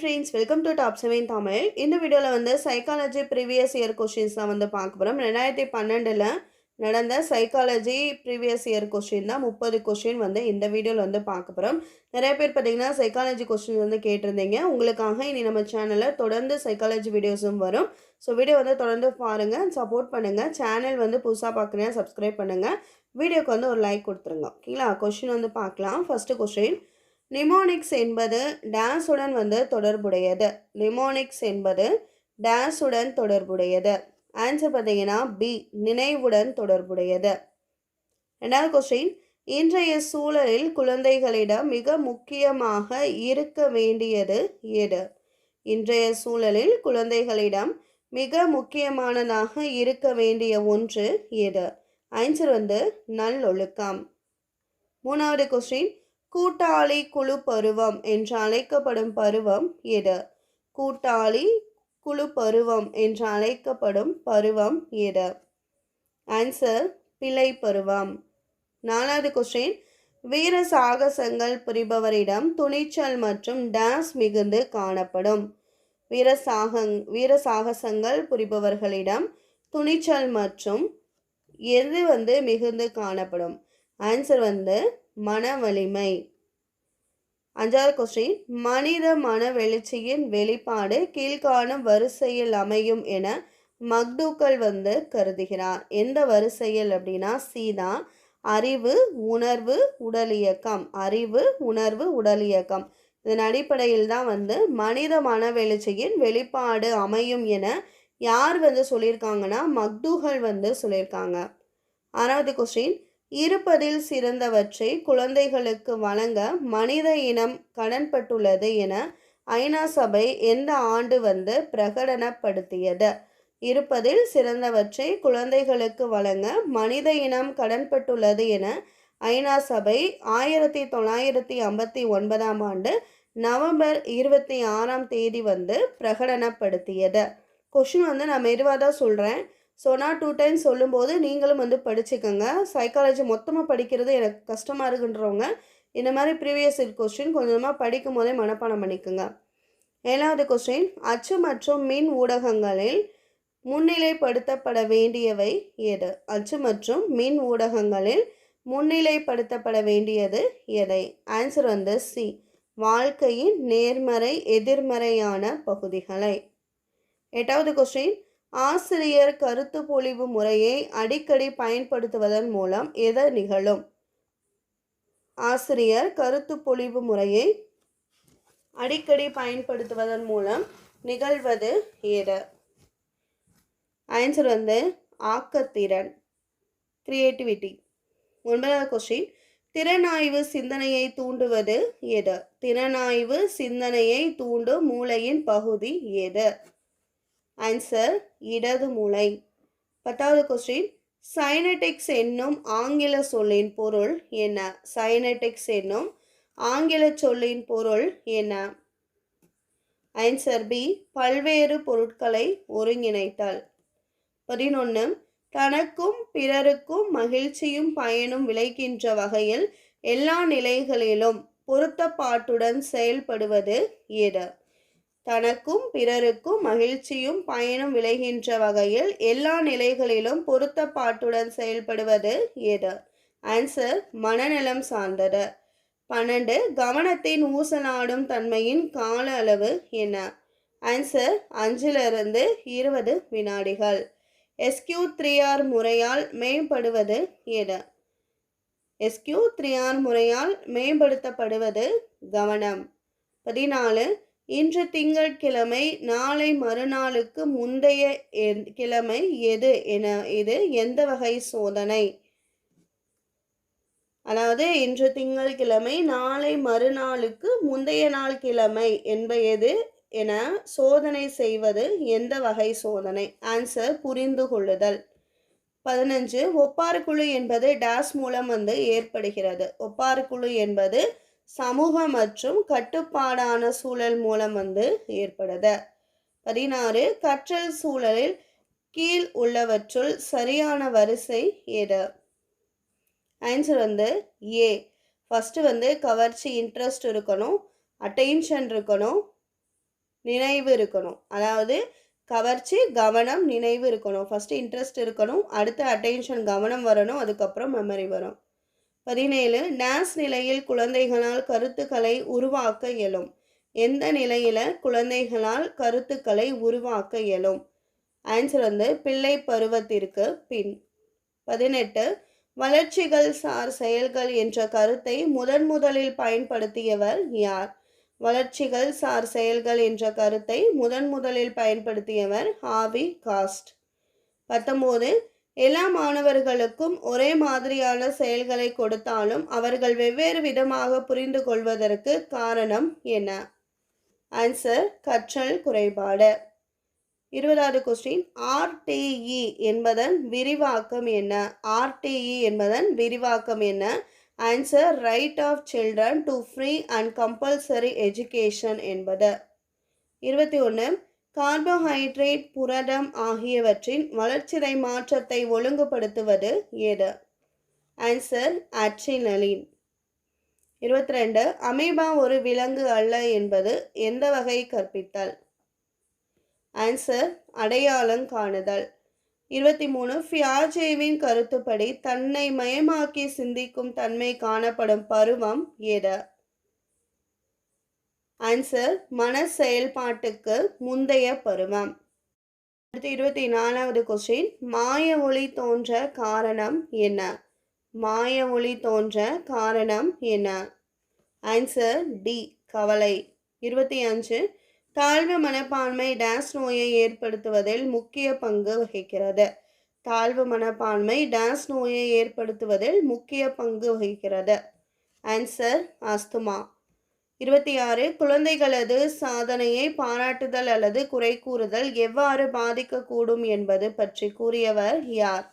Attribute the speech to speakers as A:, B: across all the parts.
A: Friends welcome to top seven Tamil இந்த வீடியோவில் வந்து சைக்காலஜி ப்ரீவியஸ் இயர் கொஷின்ஸ் தான் வந்து பார்க்க போகிறோம் ரெண்டாயிரத்தி பன்னெண்டில் நடந்த சைக்காலஜி ப்ரீவியஸ் இயர் கொஷின் தான் முப்பது கொஷின் வந்து இந்த வீடியோவில் வந்து பார்க்க போகிறோம் நிறைய பேர் பார்த்தீங்கன்னா சைக்காலஜி கொஷின் வந்து கேட்டிருந்தீங்க. உங்களுக்காக இனி நம்ம சேனலில் தொடர்ந்து சைக்காலஜி வீடியோஸும் வரும். ஸோ வீடியோ வந்து தொடர்ந்து பாருங்கள் சப்போர்ட் பண்ணுங்கள் சேனல் வந்து புதுசாக பார்க்குறேன் சப்ஸ்கிரைப் பண்ணுங்கள் வீடியோக்கு வந்து ஒரு லைக் கொடுத்துருங்க. ஓகேங்களா கொஷின் வந்து பார்க்கலாம். ஃபஸ்ட்டு கொஷின் நிமோனிக்ஸ் என்பது டேஸுடன் வந்து தொடர்புடையது. நிமோனிக்ஸ் என்பது டேஸுடன் தொடர்புடையது. ஆன்சர் பார்த்தீங்கன்னா பி நினைவுடன் தொடர்புடையது. ரெண்டாவது கொஸ்டின் இன்றைய சூழலில் குழந்தைகளிடம் மிக முக்கியமாக இருக்க வேண்டியது எது? இன்றைய சூழலில் குழந்தைகளிடம் மிக முக்கியமானதாக இருக்க வேண்டிய ஒன்று எது? ஆன்சர் வந்து நல்லொழுக்கம். மூணாவது கொஸ்டின் கூட்டாளி குழு பருவம் என்று அழைக்கப்படும் பருவம் எது? கூட்டாளி குழு பருவம் என்று அழைக்கப்படும் பருவம் எது? ஆன்சர் பிழை பருவம். நாலாவது கொஸ்டின் வீர சாகசங்கள் புரிபவரிடம் துணிச்சல் மற்றும் டான்ஸ் மிகுந்து காணப்படும். வீர சாகங் வீர சாகசங்கள் புரிபவர்களிடம் துணிச்சல் மற்றும் எது வந்து மிகுந்து காணப்படும்? ஆன்சர் வந்து மன வலிமை அஞ்சாவது கொஸ்டின் மனித மன வெளிச்சியின் வெளிப்பாடு கீழ்காணும் வரிசையில் அமையும் என மக்டூக்கள் வந்து கருதுகிறார். எந்த வரிசையில் அப்படின்னா சி தான். அறிவு உணர்வு உடல் இயக்கம். அறிவு உணர்வு உடல் இயக்கம். இதன் அடிப்படையில் தான் வந்து மனித மன வெளிச்சியின் வெளிப்பாடு அமையும் என யார் வந்து சொல்லியிருக்காங்கன்னா மக்டூகள் வந்து சொல்லியிருக்காங்க. ஆறாவது கொஸ்டின் இருப்பதில் சிறந்தவற்றை குழந்தைகளுக்கு வழங்க மனித இனம் கடன்பட்டுள்ளது என ஐநா சபை எந்த ஆண்டு வந்து பிரகடனப்படுத்தியது. இருப்பதில் சிறந்தவற்றை குழந்தைகளுக்கு வழங்க மனித இனம் கடன்பட்டுள்ளது என ஐநா சபை ஆயிரத்தி தொள்ளாயிரத்தி ஐம்பத்தி ஒன்பதாம் ஆண்டு நவம்பர் இருபத்தி ஆறாம் தேதி வந்து பிரகடனப்படுத்தியது. கொஷின் வந்து நான் மெதுவாக தான் சொல்கிறேன் ஸோ நான் டூ டைம்ஸ் சொல்லும்போது நீங்களும் வந்து படிச்சுக்கோங்க. சைக்காலஜி மொத்தமாக படிக்கிறது எனக்கு கஷ்டமாக இருக்குன்றவங்க இந்த மாதிரி ப்ரீவியஸ் கொஸ்டின் கொஞ்சமாக படிக்கும் போதே மனப்பாடம் பண்ணிக்கோங்க. ஏழாவது கொஸ்டின் அச்சு மற்றும் மின் ஊடகங்களில் முன்னிலைப்படுத்தப்பட வேண்டியவை எது? அச்சு மற்றும் மின் ஊடகங்களில் முன்னிலைப்படுத்தப்பட வேண்டியது எதை? ஆன்சர் வந்து சி வாழ்க்கையின் நேர்மறை எதிர்மறையான பகுதிகளை. எட்டாவது கொஸ்டின் ஆசிரியர் கருத்து பொழிவு முறையை அடிக்கடி பயன்படுத்துவதன் மூலம் எது நிகழும்? ஆசிரியர் கருத்து பொழிவு முறையை அடிக்கடி பயன்படுத்துவதன் மூலம் நிகழ்வது எது? ஆன்சர் வந்து ஆக்கத்திறன் கிரியேட்டிவிட்டி ஒன்பதாவது கொஸ்டின் திறனாய்வு சிந்தனையை தூண்டுவது எது? திறனாய்வு சிந்தனையை தூண்டும் மூளையின் பகுதி எது? ஆன்சர் இடது மூளை. பத்தாவது கொஸ்டின் சைனடிக்ஸ் என்னும் ஆங்கில சொல்லின் பொருள் என்ன? சைனடிக்ஸ் என்னும் ஆங்கில சொல்லின் பொருள் என்ன? ஆன்சர் பி பல்வேறு பொருட்களை ஒருங்கிணைத்தல். பதினொன்று தனக்கும் பிறருக்கும் மகிழ்ச்சியும் பயனும் விளைகின்ற வகையில் எல்லா நிலைகளிலும் பொருத்தப்பாட்டுடன் செயல்படுவது எது? தனக்கும் பிறருக்கும் மகிழ்ச்சியும் பயனும் விளைகின்ற வகையில் எல்லா நிலைகளிலும் பொருத்தப்பாட்டுடன் செயல்படுவது எது? ஆன்சர் மனநலம் சார்ந்தது. பன்னெண்டு கவனத்தின் ஊசலாடும் தன்மையின் கால அளவு என்ன? ஆன்சர் அஞ்சிலிருந்து இருபது வினாடிகள். எஸ்கியூ த்ரீ ஆர் முறையால் மேம்படுவது எது? எஸ்கியூ த்ரீ ஆர் முறையால் மேம்படுத்தப்படுவது கவனம். பதினாலு இன்று திங்கட்கிழமை நாளை மறுநாளுக்கு முந்தைய கிழமை எது என இது எந்த வகை சோதனை? அதாவது இன்று திங்கட்கிழமை நாளை மறுநாளுக்கு முந்தைய நாள் கிழமை என்பது என சோதனை செய்வது எந்த வகை சோதனை? ஆன்சர் புரிந்து கொள்ளுதல் பதினஞ்சு ஒப்பாறுக்குழு என்பது டேஸ் மூலம் வந்து ஏற்படுகிறது. ஒப்பாறுக்குழு என்பது சமூக மற்றும் கட்டுப்பாடான சூழல் மூலம் வந்து ஏற்படுது. பதினாறு கற்றல் சூழலில் கீழ் உள்ளவற்றுள் சரியான வரிசை எது? ஆன்சர் வந்து ஏ ஃபஸ்ட்டு வந்து கவர்ச்சி இன்ட்ரெஸ்ட் இருக்கணும் அட்டென்ஷன் இருக்கணும் நினைவு இருக்கணும். அதாவது கவர்ச்சி கவனம் நினைவு இருக்கணும். ஃபஸ்ட்டு இன்ட்ரெஸ்ட் இருக்கணும் அடுத்து அட்டென்ஷன் கவனம் வரணும் அதுக்கப்புறம் மெமரி வரும். பதினேழு டேஸ் நிலையில் குழந்தைகளால் கருத்துக்களை உருவாக்க இயலும். எந்த நிலையில் குழந்தைகளால் கருத்துக்களை உருவாக்க இயலும்? ஆன்சர் வந்து பிள்ளை பருவத்திற்கு பின். பதினெட்டு வளர்ச்சிகள் சார் செயல்கள் என்ற கருத்தை முதன் முதலில் பயன்படுத்தியவர் யார்? வளர்ச்சிகள் சார் செயல்கள் என்ற கருத்தை முதன் முதலில் பயன்படுத்தியவர் ஹாவி காஸ்ட். பத்தொம்போது எல்லா மாணவர்களுக்கும் ஒரே மாதிரியான செயல்களை கொடுத்தாலும் அவர்கள் வெவ்வேறு விதமாக புரிந்து கொள்வதற்கு காரணம் என்ன? ஆன்சர் கற்றல் குறைபாடு. இருபதாவது கொஸ்டின் ஆர்டிஇ என்பதன் விரிவாக்கம் என்ன? ஆர்டிஇ என்பதன் விரிவாக்கம் என்ன? Answer right of children to free and compulsory education என்பது. இருபத்தி ஒன்று கார்போஹைட்ரேட் புரதம் ஆகியவற்றின் வளர்ச்சிதை மாற்றத்தை ஒழுங்குபடுத்துவது எது? ஆன்சர் அச்சினலின் இருபத்தி ரெண்டு அமீபா ஒரு விலங்கு அல்ல என்பது எந்த வகை கற்பித்தல்? ஆன்சர் அடையாளம் காணுதல். இருபத்தி மூணு ஃபியாஜேவின் கருத்துப்படி தன்னை மயமாக்கி சிந்திக்கும் தன்மை காணப்படும் பருவம் எது? ஆன்சர் மன செயல்பாட்டுக்கு முந்தைய பருவம். அடுத்து இருபத்தி நாலாவது கொஸ்டின் மாய ஒளி தோன்ற காரணம் என்ன? மாய ஒளி தோன்ற காரணம் என்ன? ஆன்சர் டி கவலை. இருபத்தி அஞ்சு தாழ்வு மனப்பான்மை டேஸ் நோயை ஏற்படுத்துவதில் முக்கிய பங்கு வகிக்கிறது. தாழ்வு மனப்பான்மை டேஸ் நோயை ஏற்படுத்துவதில் முக்கிய பங்கு வகிக்கிறது. ஆன்சர் அஸ்துமா இருபத்தி ஆறு குழந்தைகளது சாதனையை பாராட்டுதல் அல்லது குறை கூறுதல் எவ்வாறு பாதிக்கக்கூடும் என்பது பற்றி கூறியவர் யார்?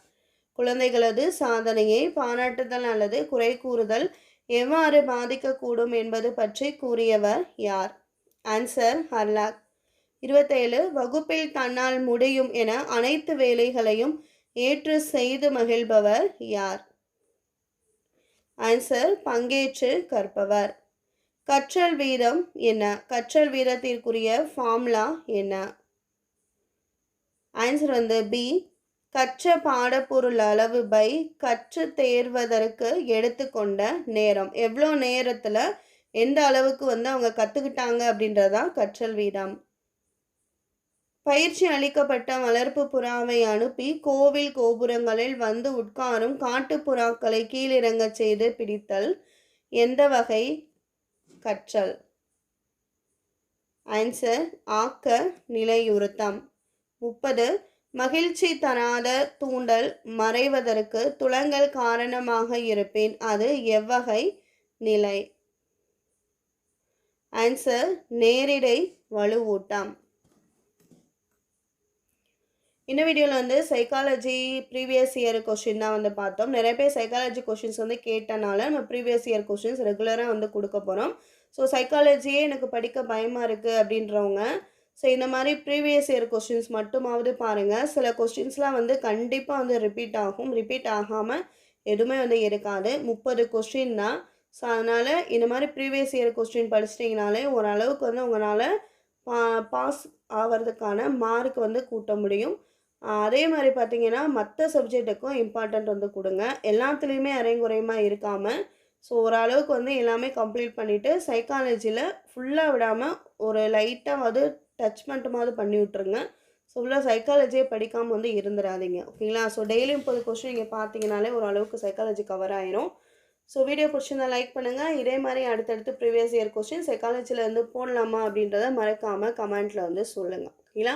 A: குழந்தைகளது சாதனையை பாராட்டுதல் அல்லது குறை கூறுதல் எவ்வாறு பாதிக்கக்கூடும் என்பது பற்றி கூறியவர் யார்? ஆன்சர் ஹர்லாக் இருபத்தேழு வகுப்பில் தன்னால் முடியும் என அனைத்து வேலைகளையும் ஏற்று செய்து மகிழ்பவர் யார்? ஆன்சர் பங்கேற்று கற்பவர். கற்றல் வீதம் என்ன? கற்றல் வீதத்திற்குரிய ஃபார்முலா என்ன? ஆன்சர் வந்து பி கற்ற பாடப்பொருள் அளவு பை கற்று தேர்வதற்கு எடுத்துக்கொண்ட நேரம். எவ்வளோ நேரத்தில் எந்த அளவுக்கு வந்து அவங்க கற்றுக்கிட்டாங்க அப்படின்றதான் கற்றல் வீதம். பயிற்சி அளிக்கப்பட்ட வளர்ப்பு புறாவை அனுப்பி கோவில் கோபுரங்களில் வந்து உட்காரும் காட்டுப்புறாக்களை கீழிறங்கச் செய்து பிடித்தல். எந்த வகை? கற்றல். ஆன்சர் ஆக்க நிலையுறுத்தம். முப்பது மகிழ்ச்சி தராத தூண்டல் மறைவதற்கு துளங்கள் காரணமாக இருப்பேன் அது எவ்வகை நிலை? ஆன்சர் நேரிடை வலுவூட்டம். இந்த வீடியோவில் வந்து சைக்காலஜி ப்ரீவியஸ் இயர் கொஷின் தான் வந்து பார்த்தோம். நிறைய பேர் சைக்காலஜி கொஷின்ஸ் வந்து கேட்டனால நம்ம ப்ரீவியஸ் இயர் கொஷின்ஸ் ரெகுலராக வந்து கொடுக்க போகிறோம் ஸோ சைக்காலஜியே எனக்கு படிக்க பயமாக இருக்குது அப்படின்றவங்க ஸோ இந்த மாதிரி ப்ரீவியஸ் இயர் கொஷின்ஸ் மட்டுமாவது பாருங்கள் சில கொஸ்டின்ஸ்லாம் வந்து கண்டிப்பாக வந்து ரிப்பீட் ஆகும். ரிப்பீட் ஆகாமல் எதுவுமே வந்து இருக்காது. முப்பது கொஸ்டின் தான். ஸோ அதனால் இந்த மாதிரி ப்ரீவியஸ் இயர் கொஸ்டின் படிச்சிட்டிங்கனாலே ஓரளவுக்கு வந்து உங்களால் பா பாஸ் ஆகிறதுக்கான மார்க் வந்து கூட்ட முடியும். அதே மாதிரி பார்த்தீங்கன்னா மற்ற சப்ஜெக்ட்டுக்கும் இம்பார்ட்டண்ட் வந்து கொடுங்க. எல்லாத்துலேயுமே அரைங்குறையமாக இருக்காமல் ஸோ ஓரளவுக்கு வந்து எல்லாமே கம்ப்ளீட் பண்ணிவிட்டு சைக்காலஜியில் ஃபுல்லாக விடாமல் ஒரு லைட்டாக வந்து டச் மட்டுமாவது பண்ணி விட்ருங்க ஸோ ஃபுல்லாக சைக்காலஜியே படிக்காமல் வந்து இருந்துடாதீங்க ஓகேங்களா ஸோ டெய்லி முப்பது கொஸ்டின் நீங்கள் பார்த்தீங்கனாலே ஓரளவுக்கு சைக்காலஜி கவர் ஆயிரும். ஸோ வீடியோ பிடிச்சிருந்தா லைக் பண்ணுங்கள் இதே மாதிரி அடுத்தடுத்து ப்ரீவியஸ் இயர் கொஸ்டின் சைக்காலஜியில் இருந்து போடலாமா அப்படின்றத மறக்காமல் கமெண்ட்டில் வந்து சொல்லுங்கள் ஓகேங்களா